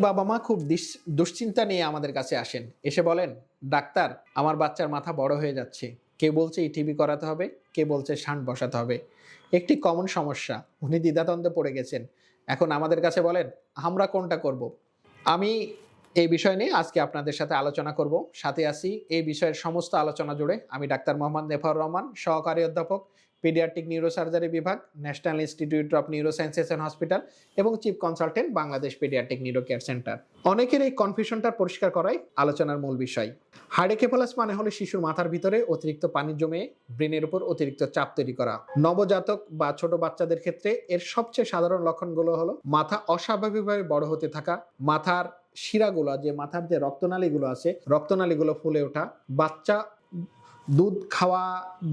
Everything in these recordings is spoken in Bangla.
বাবা মা খুব দুশ্চিন্তা নিয়ে আমাদের কাছে আসেন। এসে বলেন, ডাক্তার, আমার বাচ্চার মাথা বড় হয়ে যাচ্ছে। কে বলছে ইটিভি করাতে হবে? কে বলছে শান্ট বসাতে হবে? একটি কমন সমস্যা। উনি দ্বিধাদ্বন্দ্বে পড়ে গেছেন। এখন আমাদের কাছে বলেন, আমরা কোনটা করব? আমি এই বিষয় নিয়ে আজকে আপনাদের সাথে আলোচনা করব। সাথে আসি এই বিষয়ের সমস্ত আলোচনা জুড়ে আমি ডাক্তার মোহাম্মদ নেফার রহমান, সহকারী অধ্যাপক পিডিয়াট্রিক নিউরোসার্জারি বিভাগ National Institute of Neurosciences and Hospital এবং chief consultant Bangladesh paediatric neuro care centre অনেকের এই কনফিউশনটা পরিষ্কার করাই আলোচনার মূল বিষয়। হাইডেকেফালাস মানে হলো শিশুর মাথার ভিতরে অতিরিক্ত পানি জমে ব্রেনের উপর অতিরিক্ত চাপ তৈরি করা। নবজাতক বা ছোট বাচ্চাদের ক্ষেত্রে এর সবচেয়ে সাধারণ লক্ষণগুলো হলো মাথা অস্বাভাবিকভাবে বড় হতে থাকা, মাথার শিরাগুলো, যে মাথার যে রক্তনালীগুলো আছে, রক্তনালীগুলো ফুলে ওঠা, বাচ্চা দুধ খাওয়া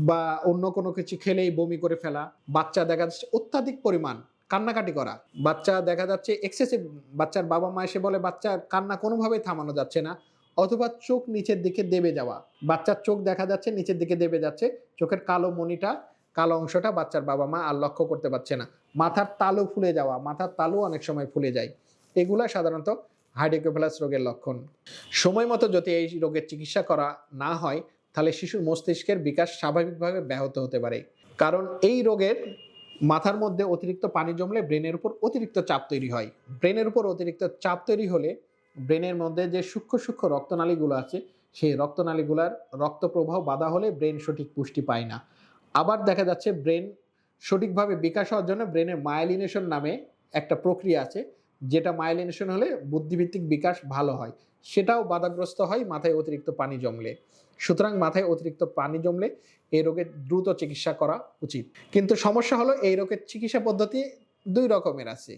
বা অন্য কোনো কিছু খেলেই বমি করে ফেলা, বাচ্চা দেখা যাচ্ছে অত্যাধিক পরিমাণ কান্নাকাটি করা। বাচ্চা দেখা যাচ্ছে এক্সেসিভ বাচ্চার বাবা মা এসে বলে বাচ্চার কান্না কোনোভাবেই থামানো যাচ্ছে না। অথবা চোখ নিচের দিকে দেবে যাওয়া। বাচ্চার চোখ দেখা যাচ্ছে, নিচের দিকে দেবে যাচ্ছে। চোখের কালো মনিটা কালো অংশটা বাচ্চার বাবা মা আর লক্ষ্য করতে পারছে না। মাথার তালু ফুলে যাওয়া, মাথার তালু অনেক সময় ফুলে যায়। এগুলা সাধারণত হাইড্রোকেফালাস রোগের লক্ষণ। সময় মতো যদি এই রোগের চিকিৎসা করা না হয় তাহলে শিশুর মস্তিষ্কের বিকাশ স্বাভাবিকভাবে ব্যাহত হতে পারে। কারণ এই রোগের মাথার মধ্যে অতিরিক্ত পানি জমলে ব্রেনের উপর অতিরিক্ত চাপ তৈরি হয়। ব্রেনের উপর অতিরিক্ত চাপ তৈরি হলে ব্রেনের মধ্যে যে সূক্ষ্ম সূক্ষ্ম রক্তনালীগুলো আছে, সেই রক্তনালীগুলার রক্ত প্রবাহ বাধা হলে ব্রেন সঠিক পুষ্টি পায় না। আবার দেখা যাচ্ছে ব্রেন সঠিকভাবে বিকাশ হওয়ার জন্য ব্রেনের মায়ালিনেশন নামে একটা প্রক্রিয়া আছে, যেটা মাইলিনেশন হলে বুদ্ধিভিত্তিক বিকাশ ভালো হয়। সেটাও বাধাগ্রস্ত হয়, মাথায় অতিরিক্ত পানি জমলে। সুতরাং মাথায় অতিরিক্ত পানি জমলে এই রোগের দ্রুত চিকিৎসা করা উচিত। কিন্তু সমস্যা হলো এই রোগের চিকিৎসা পদ্ধতি দুই রকমের আছে।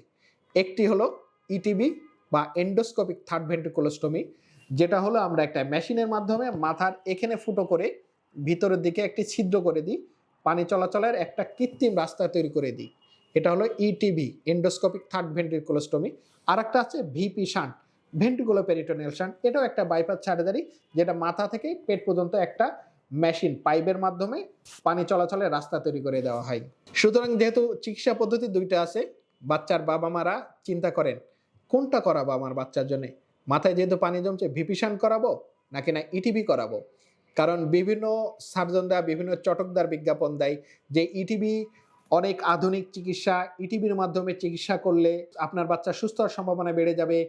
একটি হলো ইটিবি বা এন্ডোস্কোপিক থার্ড ভেন্ট্রিকুলোস্টমি যেটা হলো আমরা একটা মেশিনের মাধ্যমে মাথার এখানে ফুটো করে ভিতরের দিকে একটি ছিদ্র করে দিই, পানি চলাচলের একটা কৃত্রিম রাস্তা তৈরি করে দিই। এটা হলো E ETV endoscopic third ventriculostomy আর একটা আছে VP shunt ventriculo peritoneal shunt. এটাও একটা বাইপাস ছাড়েদারি, যেটা মাথা থেকে পেট পর্যন্ত একটা মেশিন পাইপের মাধ্যমে পানি চলাচলের রাস্তা তৈরি করে দেওয়া হয়। সুতরাং যেহেতু চিকিৎসা পদ্ধতি দুইটা আছে, বাচ্চার বাবা মারা চিন্তা করেন, কোনটা করাবো আমার বাচ্চার জন্য? মাথায় যেহেতু পানি জমছে ভিপি শান্ট করাবো নাকি না ইটিভি করাবো? কারণ বিভিন্ন সার্জনরা, বিভিন্ন চটকদার বিজ্ঞাপন দেয় যে ইটিভি অনেক আধুনিক চিকিৎসা ইটিভির মাধ্যমে চিকিৎসা করলে আপনার বাচ্চা সুস্থ হওয়ার সম্ভাবনা বেড়ে যাবে।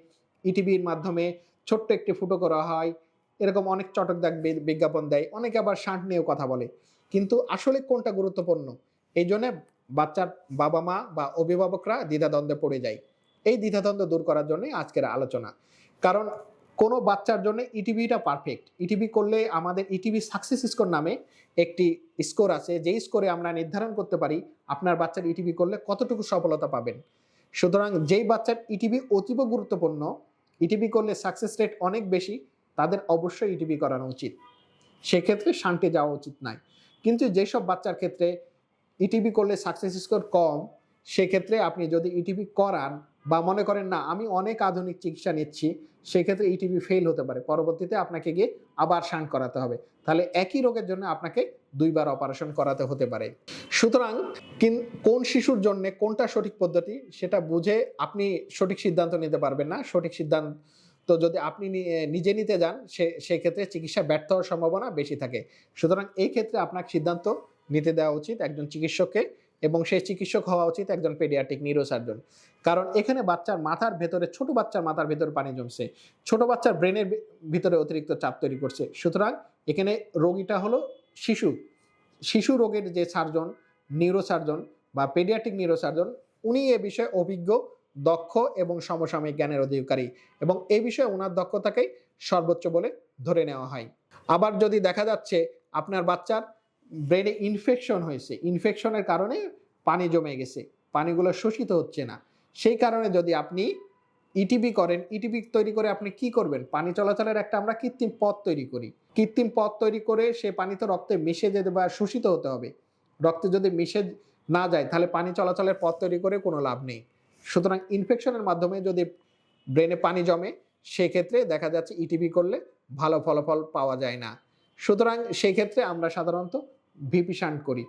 ইটিভির মাধ্যমে ছোট্ট একটি ফুটো করা হয়। এরকম অনেক চটকদার বি- বিজ্ঞাপন দেয়। অনেকে আবার শাঁট নিয়েও কথা বলে। কিন্তু আসলে কোনটা গুরুত্বপূর্ণ? এই জন্য বাচ্চার বাবা মা বা অভিভাবকরা দ্বিধাদ্বন্দ্বে পড়ে যায়। এই দ্বিধাদ্বন্দ্ব দূর করার জন্য আজকের আলোচনা। কারণ কোনো বাচ্চার জন্য ইটিভিটা পারফেক্ট ইটিভি করলে আমাদের ইটিভি সাকসেস স্কোর নামে একটি স্কোর আছে। যেই স্কোরে আমরা নির্ধারণ করতে পারি, আপনার বাচ্চার ইটিভি করলে কতটুকু সফলতা পাবেন। সুতরাং যেই বাচ্চার ইটিভি অতীব গুরুত্বপূর্ণ ইটিভি করলে সাকসেস রেট অনেক বেশি, তাদের অবশ্যই ইটিপি করানো উচিত। সেক্ষেত্রে শান্তি যাওয়া উচিত নয় কিন্তু যেসব বাচ্চার ক্ষেত্রে ইটিপি করলে সাকসেস স্কোর কম, সেক্ষেত্রে আপনি যদি ইটিপি করান বা মনে করেন, না, আমি অনেক আধুনিক চিকিৎসা নিচ্ছি সেক্ষেত্রে ইটিভি ফেল হতে পারে। পরবর্তীতে আপনাকে গিয়ে আবার শান্ট করাতে হবে। তাহলে একই রোগের জন্য আপনাকে দুইবার অপারেশন করাতে হতে পারে। সুতরাং কিন- শিশুর জন্য কোনটা সঠিক পদ্ধতি সেটা বুঝে আপনি সঠিক সিদ্ধান্ত নিতে পারবেন না। সঠিক সিদ্ধান্ত তো যদি আপনি নিজে নিতে যান, সে, সেক্ষেত্রে চিকিৎসা ব্যর্থ হওয়ার সম্ভাবনা বেশি থাকে। সুতরাং এই ক্ষেত্রে আপনাকে সিদ্ধান্ত নিতে দেওয়া উচিত। একজন চিকিৎসককে এবং সেই চিকিৎসক হওয়া উচিত একজন পেডিয়াট্রিক নিউরোসার্জন কারণ এখানে বাচ্চার মাথার ভেতরে, ছোট বাচ্চার মাথার ভেতরে পানি জমছে। ছোট বাচ্চার ব্রেনের ভিতরে অতিরিক্ত চাপ তৈরি করছে। সুতরাং এখানে রোগীটা হলো শিশু। শিশু রোগের যে সার্জন নিউরোসার্জন বা পেডিয়াট্রিক নিউরোসার্জন উনি এ বিষয়ে অভিজ্ঞ, দক্ষ এবং সমসাময়িক জ্ঞানের অধিকারী। এবং এ বিষয়ে ওনার দক্ষতাকেই সর্বোচ্চ বলে ধরে নেওয়া হয়। আবার যদি দেখা যাচ্ছে আপনার বাচ্চার ব্রেনে ইনফেকশন হয়েছে। ইনফেকশনের কারণে পানি জমে গেছে। পানিগুলো শোষিত হচ্ছে না। সেই কারণে যদি আপনি ইটিবি করেন ইটিবি তৈরি করে আপনি কি করবেন? পানি চলাচলের একটা আমরা কৃত্রিম পথ তৈরি করি। কৃত্রিম পথ তৈরি করে সে পানি তো রক্তে মিশে যেতে বা শোষিত হতে হবে। রক্তে যদি মিশে না যায়, তাহলে পানি চলাচলের পথ তৈরি করে কোনো লাভ নেই। সুতরাং ইনফেকশনের মাধ্যমে যদি ব্রেনে পানি জমে, সেক্ষেত্রে দেখা যাচ্ছে ইটিবি করলে ভালো ফলাফল পাওয়া যায় না। সুতরাং সেই ক্ষেত্রে আমরা সাধারণত ভিপি শান্ট করি।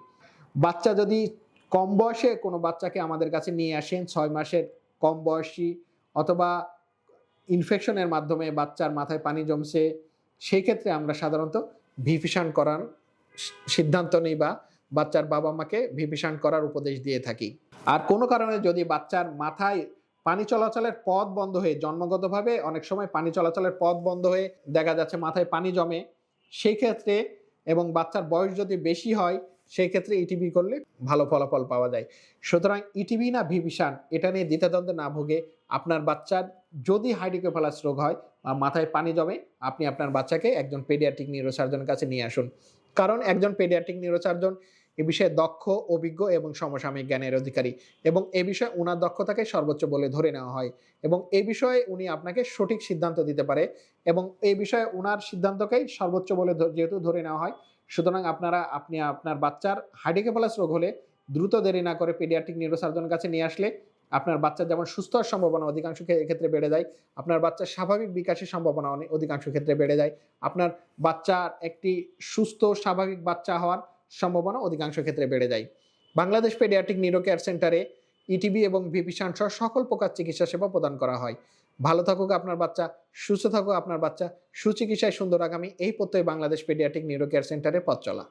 বাচ্চা যদি কম বয়সে কোনো বাচ্চাকে আমাদের কাছে নিয়ে আসেন, ছয় মাসের কম বয়সী অথবা ইনফেকশনের মাধ্যমে বাচ্চার মাথায় পানি জমছে, সেই ক্ষেত্রে আমরা সাধারণত ভিফিশান করার সিদ্ধান্ত নিই বা বাচ্চার বাবা মাকে ভিফিশান করার উপদেশ দিয়ে থাকি। আর কোনো কারণে যদি বাচ্চার মাথায় পানি চলাচলের পথ বন্ধ হয়ে, জন্মগতভাবে অনেক সময় পানি চলাচলের পথ বন্ধ হয়ে দেখা যাচ্ছে মাথায় পানি জমে, সেই ক্ষেত্রে এবং বাচ্চার বয়স যদি বেশি হয় সেই ক্ষেত্রে ইটিভি করলে ভালো ফলাফল পাওয়া যায়। সুতরাং ইটিভি না ভিভিশান এটা নিয়ে দ্বিতাদ্বন্দ্বে না ভোগে আপনার বাচ্চার যদি হাইড্রোকেফালাস রোগ হয় বা মাথায় পানি জমে, আপনি আপনার বাচ্চাকে একজন পেডিয়াট্রিক নিউরোসার্জনের কাছে নিয়ে আসুন। কারণ একজন পেডিয়াট্রিক নিউরোসার্জন এ বিষয়ে দক্ষ, অভিজ্ঞ এবং সমসাময়িক জ্ঞানের অধিকারী এবং এ বিষয়ে ওনার দক্ষতাকে সর্বোচ্চ বলে ধরে নেওয়া হয় এবং এ বিষয়ে উনি আপনাকে সঠিক সিদ্ধান্ত দিতে পারে এবং এ বিষয়ে ওনার সিদ্ধান্তকেই সর্বোচ্চ বলে যেহেতু ধরে নেওয়া হয়, সুতরাং আপনারা, আপনি আপনার বাচ্চার হাইড্রোকেফালাস রোগ হলে দ্রুত দেরি না করে পেডিয়াট্রিক নিউরোসার্জনের কাছে নিয়ে আসলে আপনার বাচ্চার যেমন সুস্থ হওয়ার সম্ভাবনা অধিকাংশ ক্ষেত্রে বেড়ে যায়, আপনার বাচ্চার স্বাভাবিক বিকাশের সম্ভাবনা অনেক অধিকাংশ ক্ষেত্রে বেড়ে যায়, আপনার বাচ্চার একটি সুস্থ, স্বাভাবিক বাচ্চা হওয়ার সম্ভাবনা অধিকাংশ ক্ষেত্রে বেড়ে যায়। বাংলাদেশ পেডিয়াট্রিক নিরো কেয়ার সেন্টারে ইটিবি এবং ভিপিসান সহ সকল প্রকার চিকিৎসা সেবা প্রদান করা হয়। ভালো থাকুক আপনার বাচ্চা, সুস্থ থাকুক আপনার বাচ্চা, সুচিকিৎসায় সুন্দর আগামী এই প্রত্যয় বাংলাদেশ পেডিয়াট্রিক নিরো কেয়ার সেন্টারে পথ চলা।